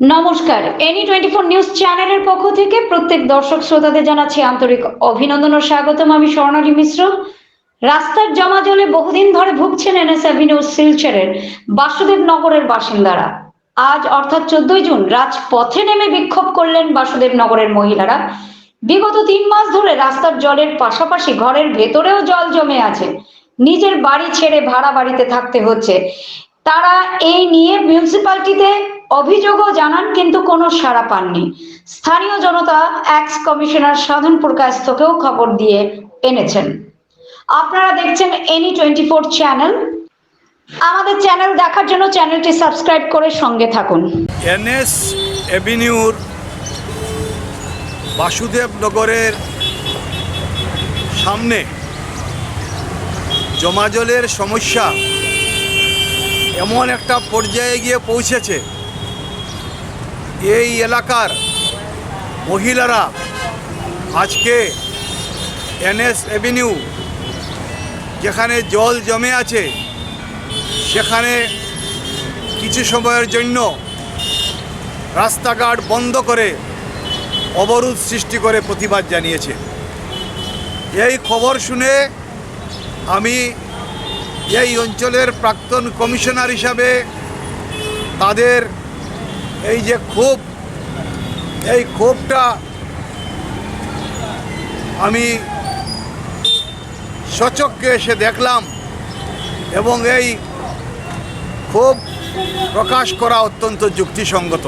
নমস্কার any twenty four news চ্যানেলের পক্ষ থেকে প্রত্যেক দর্শক শ্রোতাদের জানাচ্ছি আন্তরিক অভিনন্দন ও স্বাগতম। আমি স্বর্ণালী মিশ্র। রাস্তার জমা জলে বহুদিন ধরে ভুগছেন এনএস অ্যাভিনিউ শিলচরের বাসুদেব নগরের বাসিন্দারা। আজ অর্থাৎ চোদ্দই জুন, রাজপথে নেমে বিক্ষোভ করলেন বাসুদেব নগরের মহিলারা। বিগত তিন মাস ধরে রাস্তার জলের পাশাপাশি ঘরের ভেতরেও জল জমে আছে। নিজের বাড়ি ছেড়ে ভাড়া বাড়িতে থাকতে হচ্ছে। তারা এই নিয়ে মিউনিসিপ্যালিটিতে অভিযোগও জানান কিন্তু কোনো সাড়া পাননি। স্থানীয় জনতা এক্স কমিশনার সাধন প্রকাশকেও খবর দিয়ে এনেছেন। আপনারা দেখছেন এনি টোয়েন্টি ফোর চ্যানেল। আমাদের চ্যানেল দেখার জন্য চ্যানেলটি সাবস্ক্রাইব করে সঙ্গে থাকুন। এনএস অ্যাভিনিউর বাসুদেব নগরের সামনে জমাজলের সমস্যা এমন একটা পর্যায়ে গিয়ে পৌঁছেছে। এই এলাকার মহিলারা আজকে এনএস অ্যাভিনিউ যেখানে জল জমে আছে, সেখানে কিছু সময়ের জন্য রাস্তাঘাট বন্ধ করে অবরোধ সৃষ্টি করে প্রতিবাদ জানিয়েছে। এই খবর শুনে আমি এই অঞ্চলের প্রাক্তন কমিশনার হিসাবে তাদের এই যে ক্ষোভ এই ক্ষোভটা আমি সচক্ষে এসে দেখলাম এবং এই ক্ষোভ প্রকাশ করা অত্যন্ত যুক্তিসঙ্গত।